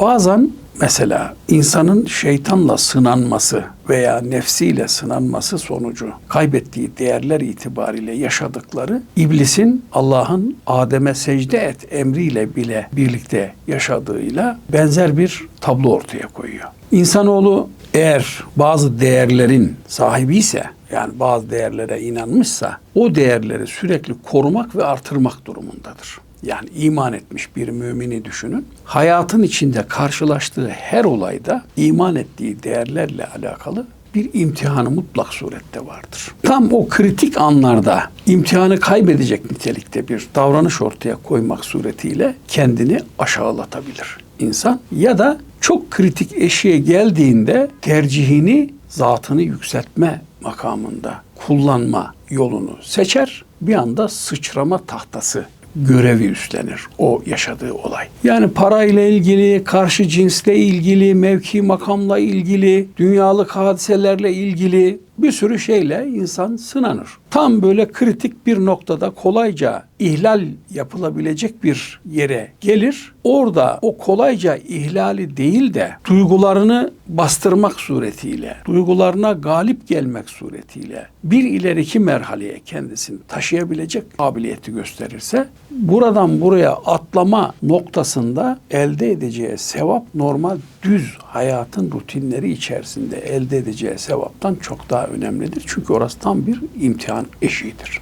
Bazen mesela insanın şeytanla sınanması veya nefsiyle sınanması sonucu kaybettiği değerler itibariyle yaşadıkları iblisin Allah'ın Adem'e secde et emriyle bile birlikte yaşadığıyla benzer bir tablo ortaya koyuyor. İnsanoğlu eğer bazı değerlerin sahibi ise yani bazı değerlere inanmışsa o değerleri sürekli korumak ve artırmak durumundadır. Yani iman etmiş bir mümini düşünün. Hayatın içinde karşılaştığı her olayda iman ettiği değerlerle alakalı bir imtihanı mutlak surette vardır. Tam o kritik anlarda imtihanı kaybedecek nitelikte bir davranış ortaya koymak suretiyle kendini aşağılatabilir insan ya da çok kritik eşiğe geldiğinde tercihini zatını yükseltme makamında kullanma yolunu seçer. Bir anda sıçrama tahtası görevi üstlenir o yaşadığı olay. Yani parayla ilgili, karşı cinsle ilgili, mevki makamla ilgili, dünyalık hadiselerle ilgili bir sürü şeyle insan sınanır. Tam böyle kritik bir noktada kolayca ihlal yapılabilecek bir yere gelir. Orada o kolayca ihlali değil de duygularını bastırmak suretiyle, duygularına galip gelmek suretiyle bir ileriki merhaleye kendisini taşıyabilecek kabiliyeti gösterirse buradan buraya atlama noktasında elde edeceği sevap normal düz hayatın rutinleri içerisinde elde edeceği sevaptan çok daha önemlidir. Çünkü orası tam bir imtihan eşiğidir.